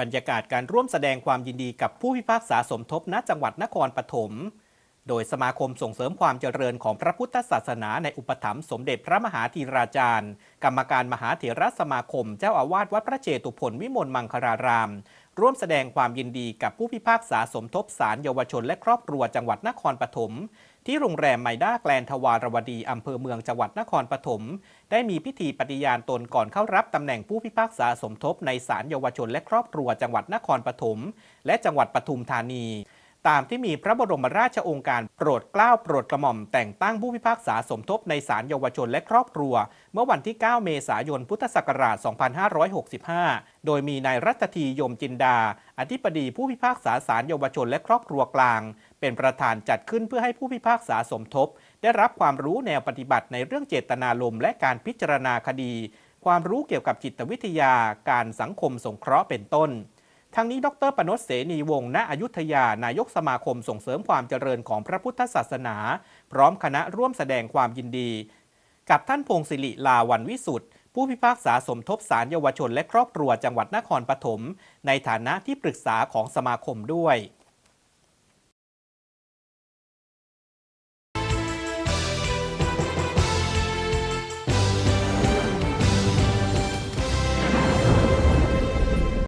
บรรยากาศการร่วมแสดงความยินดีกับผู้พิพากษาสมทบณจังหวัดนครปฐม โดยสมาคมส่งเสริมความเจริญของพระพุทธศาสนาในอุปถัมภ์สมเด็จพระมหาธีราจารย์ กรรมการมหาเถรสมาคม เจ้าอาวาสวัดพระเจตุพนวิมลมังคลาราม ร่วมแสดงความยินดีกับผู้พิพากษาสมทบสารเยาวชนและครอบครัวจังหวัดนครปฐมที่โรงแรมไมด้าแกลนทวารวดีอำเภอเมืองจังหวัดนครปฐมได้มีพิธีปฏิญาณตนก่อนเข้ารับตำแหน่งผู้พิพากษาสมทบในศาลเยาวชนและครอบครัวจังหวัดนครปฐมและจังหวัดปทุมธานี ตามที่มีพระบรมราชโองการโปรดเกล้าโปรดกระหม่อมแต่งตั้งผู้พิพากษาสมทบในศาลเยาวชนและครอบครัว เมื่อวันที่ 9 เมษายน พุทธศักราช 2565 โดยมีนายรัตทียมจินดา อธิบดีผู้พิพากษาศาลเยาวชนและครอบครัวกลาง เป็นประธานจัดขึ้นเพื่อให้ผู้พิพากษาสมทบ ได้รับความรู้แนวปฏิบัติในเรื่องเจตนารมณ์และการพิจารณาคดี ความรู้เกี่ยวกับจิตวิทยา การสังคมสงเคราะห์เป็นต้น ทั้งนี้ดรปนศเสนีวงศ์ณอยุธยานายกสมาคมส่งเสริมความเจริญของพระพุทธศาสนา พร้อมคณะร่วมแสดงความยินดี กับท่านพงศิริลาวันวิสุทธ์ผู้พิพากษาสมทบสารเยาวชนและครอบครัวจังหวัดนครปฐมในฐานะที่ปรึกษาของสมาคมด้วย